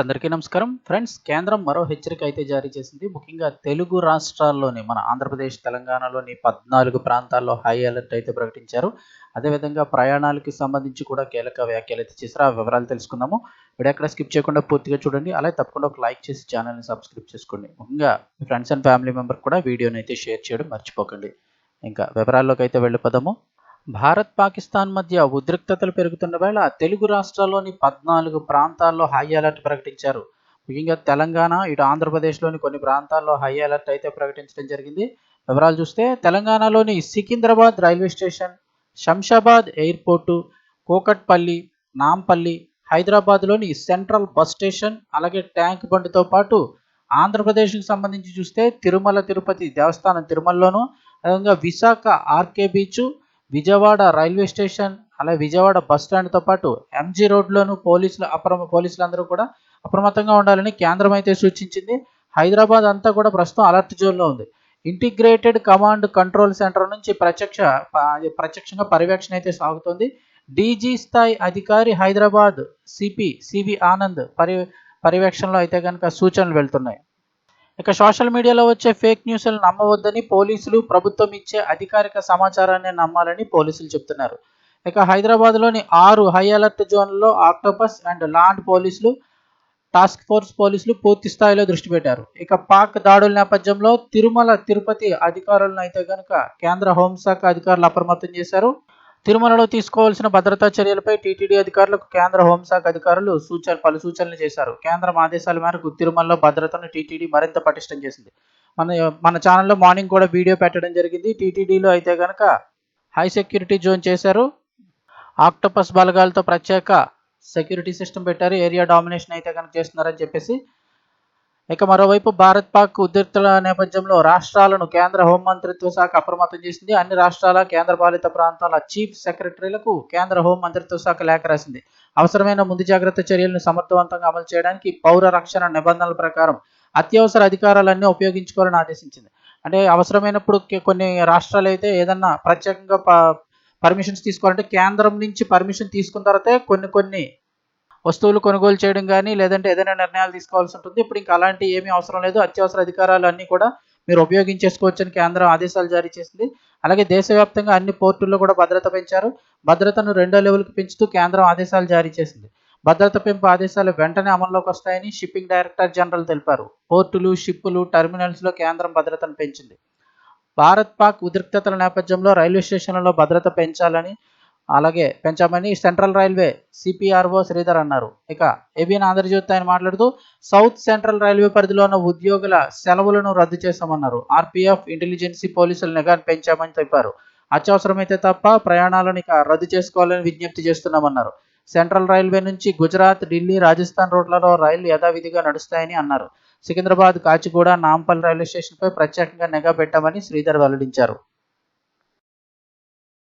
అందరికీ నమస్కారం. ఫ్రెండ్స్ కేంద్రం మరో హెచ్చరిక అయితే జారీ చేసింది. ముఖ్యంగా తెలుగు రాష్ట్రాల్లోని మన ఆంధ్రప్రదేశ్ తెలంగాణలోని పద్నాలుగు ప్రాంతాల్లో హై అలర్ట్ అయితే ప్రకటించారు. అదేవిధంగా ప్రయాణాలకి సంబంధించి కూడా కీలక వ్యాఖ్యలు అయితే చేశారు. ఆ వివరాలు తెలుసుకుందాము. వీడియో ఎక్కడ స్కిప్ చేయకుండా పూర్తిగా చూడండి. అలాగే తప్పకుండా ఒక లైక్ చేసి ఛానల్ని సబ్స్క్రైబ్ చేసుకోండి. ముఖ్యంగా ఫ్రెండ్స్ అండ్ ఫ్యామిలీ మెంబర్ కూడా వీడియోని అయితే షేర్ చేయడం మర్చిపోకండి. ఇంకా వివరాల్లోకి అయితే వెళ్ళిపోదాము. భారత్ పాకిస్తాన్ మధ్య ఉద్రిక్తతలు పెరుగుతున్న వేళ తెలుగు రాష్ట్రాల్లోని పద్నాలుగు ప్రాంతాల్లో హై అలర్ట్ ప్రకటించారు. ముఖ్యంగా తెలంగాణ ఇటు ఆంధ్రప్రదేశ్లోని కొన్ని ప్రాంతాల్లో హై అలర్ట్ అయితే ప్రకటించడం జరిగింది. వివరాలు చూస్తే తెలంగాణలోని Secunderabad railway station Shamshabad airport Kukatpally Nampally హైదరాబాద్లోని సెంట్రల్ బస్ స్టేషన్ అలాగే ట్యాంక్ బండ్తో పాటు ఆంధ్రప్రదేశ్కి సంబంధించి చూస్తే తిరుమల తిరుపతి దేవస్థానం తిరుమలలోను అదేవిధంగా Visakha RK beach Vijayawada railway station అలా విజయవాడ బస్ స్టాండ్తో పాటు ఎంజీ రోడ్లోను పోలీసులు అప్రమ పోలీసులందరూ కూడా అప్రమత్తంగా ఉండాలని కేంద్రం అయితే సూచించింది. హైదరాబాద్ అంతా కూడా ప్రస్తుతం అలర్ట్ జోన్లో ఉంది. ఇంటిగ్రేటెడ్ కమాండ్ కంట్రోల్ సెంటర్ నుంచి ప్రత్యక్ష ప్రత్యక్షంగా పర్యవేక్షణ అయితే సాగుతోంది. డీజీ స్థాయి అధికారి హైదరాబాద్ సిపి సివి ఆనంద్ పర్య పర్యవేక్షణలో అయితే కనుక సూచనలు వెళ్తున్నాయి. ఇక సోషల్ మీడియాలో వచ్చే ఫేక్ న్యూస్లు నమ్మవద్దని పోలీసులు ప్రభుత్వం ఇచ్చే అధికారిక సమాచారాన్ని నమ్మాలని పోలీసులు చెప్తున్నారు. ఇక హైదరాబాద్లోని ఆరు హై అలర్ట్ జోన్లలో ఆక్టోపస్ అండ్ లాండ్ పోలీసులు టాస్క్ ఫోర్స్ పోలీసులు పూర్తి స్థాయిలో దృష్టి పెట్టారు. ఇక పాక్ దాడుల నేపథ్యంలో తిరుమల తిరుపతి అధికారులను అయితే కనుక కేంద్ర హోంశాఖ అధికారులు అప్రమత్తం చేశారు. తిరుమలలో తీసుకోవాల్సిన భద్రతా చర్యలపై టీటీడీ అధికారులకు కేంద్ర హోంశాఖ అధికారులు సూచన పలు సూచనలు చేశారు. కేంద్రం ఆదేశాల మేరకు తిరుమలలో భద్రతను టీటీడీ మరింత పటిష్టం చేసింది. మన మన ఛానల్లో మార్నింగ్ కూడా వీడియో పెట్టడం జరిగింది. టీటీడీలో అయితే కనుక హై సెక్యూరిటీ జోన్ చేశారు. ఆక్టోపస్ బలగాలతో ప్రత్యేక సెక్యూరిటీ సిస్టమ్ పెట్టారు. ఏరియా డామినేషన్ అయితే కనుక చేస్తున్నారని చెప్పేసి ఇక మరోవైపు భారత్ పాక్ ఉద్రిక్తుల నేపథ్యంలో రాష్ట్రాలను కేంద్ర హోంమంత్రిత్వ శాఖ అప్రమత్తం చేసింది. అన్ని రాష్ట్రాల కేంద్రపాలిత ప్రాంతాల చీఫ్ సెక్రటరీలకు కేంద్ర హోం మంత్రిత్వ శాఖ లేఖ రాసింది. అవసరమైన ముందు జాగ్రత్త చర్యలను సమర్థవంతంగా అమలు చేయడానికి పౌర రక్షణ నిబంధనల ప్రకారం అత్యవసర అధికారాలన్నీ ఉపయోగించుకోవాలని ఆదేశించింది. అంటే అవసరమైనప్పుడు కొన్ని రాష్ట్రాలు అయితే ఏదన్నా ప్రత్యేకంగా పర్మిషన్స్ తీసుకోవాలంటే కేంద్రం నుంచి పర్మిషన్ తీసుకున్న తర్వాతే కొన్ని కొన్ని వస్తువులు కొనుగోలు చేయడం కానీ లేదంటే ఏదైనా నిర్ణయాలు తీసుకోవాల్సి ఉంటుంది. ఇప్పుడు ఇంకా అలాంటి ఏమీ అవసరం లేదు. అత్యవసర అధికారాలు అన్నీ కూడా మీరు ఉపయోగించేసుకోవచ్చని కేంద్రం ఆదేశాలు జారీ చేసింది. అలాగే దేశవ్యాప్తంగా అన్ని పోర్టుల్లో కూడా భద్రత పెంచారు. భద్రతను రెండో లెవెల్కి పెంచుతూ కేంద్రం ఆదేశాలు జారీ చేసింది. భద్రత పెంపు ఆదేశాలు వెంటనే అమల్లోకి వస్తాయని షిప్పింగ్ డైరెక్టర్ జనరల్ తెలిపారు. పోర్టులు షిప్పులు టెర్మినల్స్లో కేంద్రం భద్రతను పెంచింది. భారత్ పాక్ ఉద్రిక్తతల నేపథ్యంలో రైల్వే స్టేషన్లలో భద్రత పెంచాలని అలాగే పెంచామని సెంట్రల్ రైల్వే సిపిఆర్ఓ శ్రీధర్ అన్నారు. ఇక ఏబిఎన్ ఆంధ్రజ్యోతి ఆయన మాట్లాడుతూ సౌత్ సెంట్రల్ రైల్వే పరిధిలో ఉన్న ఉద్యోగుల సెలవులను రద్దు చేశామన్నారు. ఆర్పీఎఫ్ ఇంటెలిజెన్సీ పోలీసుల నిఘాను పెంచామని చెప్పారు. అత్యవసరమైతే తప్ప ప్రయాణాలను ఇక రద్దు చేసుకోవాలని విజ్ఞప్తి చేస్తున్నామన్నారు. సెంట్రల్ రైల్వే నుంచి గుజరాత్ ఢిల్లీ రాజస్థాన్ రోడ్లలో రైళ్ళు యథావిధిగా నడుస్తాయని అన్నారు. సికింద్రాబాద్ కాచిగూడ నాంపల్ రైల్వే స్టేషన్పై ప్రత్యేకంగా నిఘా పెట్టామని శ్రీధర్ వెల్లడించారు.